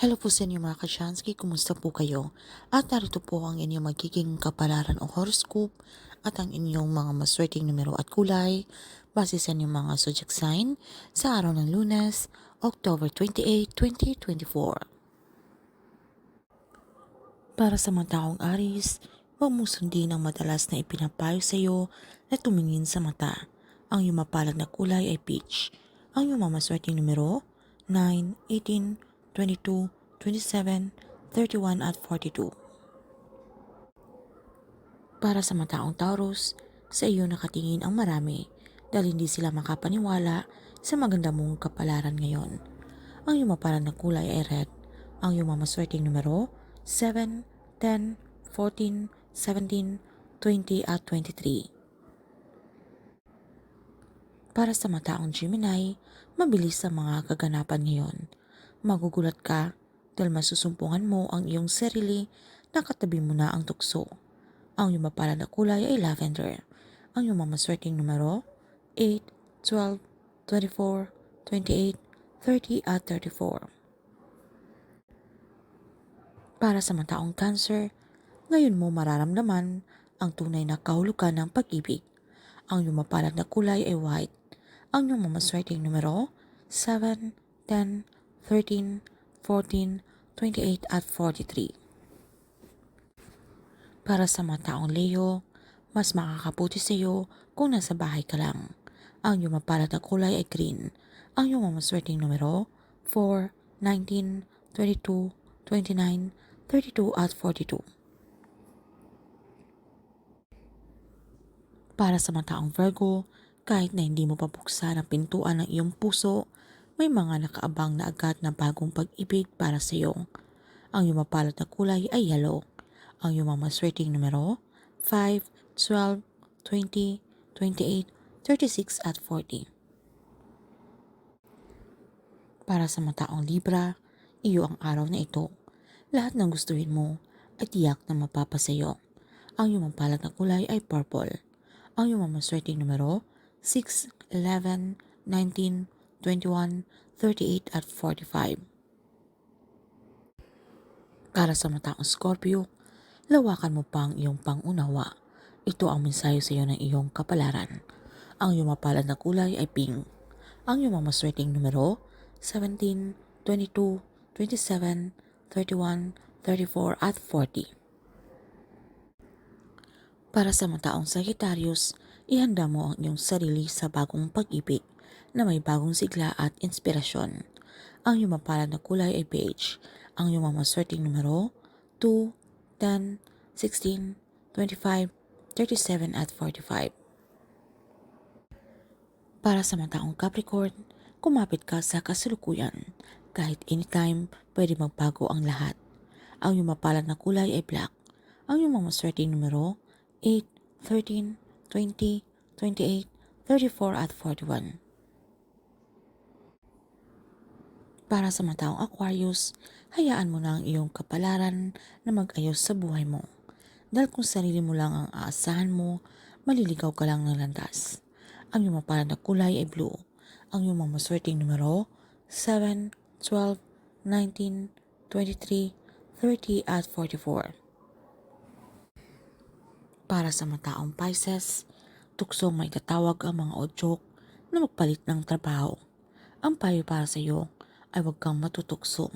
Hello po sa inyo mga kachansky, kumusta po kayo? At narito po ang inyong magiging kapalaran o horoscope at ang inyong mga maswerteng numero at kulay base sa inyong mga zodiac sign sa araw ng lunes, October 28, 2024. Para sa mga taong Aris, huwag mo sundin ang madalas na ipinapayo sa iyo na tumingin sa mata. Ang iyong mapalad na kulay ay peach. Ang iyong mamaswerteng numero, 9, 18, 22, 27, 31 at 42. Para sa mga taong Taurus, sa iyo nakatingin ang marami dahil hindi sila makapaniwala sa maganda mong kapalaran ngayon. Ang iyong mapalad na kulay ay red. Ang iyong mamaswerteng numero, 7, 10, 14, 17, 20 at 23. Para sa mataong Gemini, mabilis ang mga kaganapan ngayon. Magugulat ka dahil masusumpungan mo ang iyong sarili na katabi mo na ang tukso. Ang iyong mapalad na kulay ay lavender. Ang iyong mamaswerteng numero, 8, 12, 24, 28, 30 at 34. Para sa mataong cancer, ngayon mo mararamdaman ang tunay na kahulugan ng pag-ibig. Ang iyong mapalad na kulay ay white. Ang iyong mamaswerteng numero, 7, 10, 13, 14, 28 at 43. Para sa mga taong Leo, mas makakabuti sa iyo kung nasa bahay ka lang. Ang iyong mapalad na kulay ay green. Ang iyong mamaswerteng numero, 4, 19, 22, 29, 32 at 42. Para sa mga taong Virgo, kahit na hindi mo pabuksan ang pintuan ng iyong puso, may mga nakaabang na agad na bagong pag-ibig para sa iyo. Ang iyong mapalad na kulay ay yellow. Ang iyong mamaswerteng numero, 5, 12, 20, 28, 36 at 40. Para sa mga taong Libra, iyo ang araw na ito. Lahat ng gustuhin mo ay tiyak na mapapasayo. Ang iyong mapalad na kulay ay purple. Ang iyong mamaswerteng numero, 6, 11, 19, 21, 38 at 45. Para sa mataong Scorpio, lawakan mo pa ang iyong pangunawa. Ito ang mensahe sa iyo ng iyong kapalaran. Ang iyong mapalad na kulay ay pink. Ang iyong mamaswerteng numero, 17, 22, 27, 31, 34 at 40. Para sa mga taong Sagittarius, ihanda mo ang iyong sarili sa bagong pag-ibig na may bagong sigla at inspirasyon. Ang iyong mapalad na kulay ay beige. Ang iyong mamaswerteng numero, 2, 10, 16, 25, 37 at 45. Para sa mga taong Capricorn, kumapit ka sa kasalukuyan. Kahit anytime, pwede magbago ang lahat. Ang iyong mapalad na kulay ay black. Ang iyong mamaswerteng numero, 8, 13, 20, 28, 34 at 41. Para sa mga taong Aquarius, hayaan mo na ang iyong kapalaran na mag-ayos sa buhay mo. Dahil kung sarili mo lang ang aasahan mo, maliligaw ka lang ng landas. Ang iyong mapalad na kulay ay blue. Ang iyong mamaswerteng numero, 7, 12, 19, 23, 30 at 44. Para sa mga taong Pisces, tuksong may tatawag ang mga odyok na magpalit ng trabaho. Ang payo para sa iyo ay huwag kang matutukso.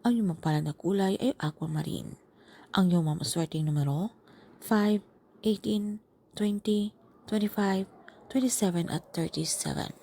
Ang iyong mapalad na kulay ay aquamarine. Ang iyong mamaswerteng numero, 5, 18, 20, 25, 27 at 37.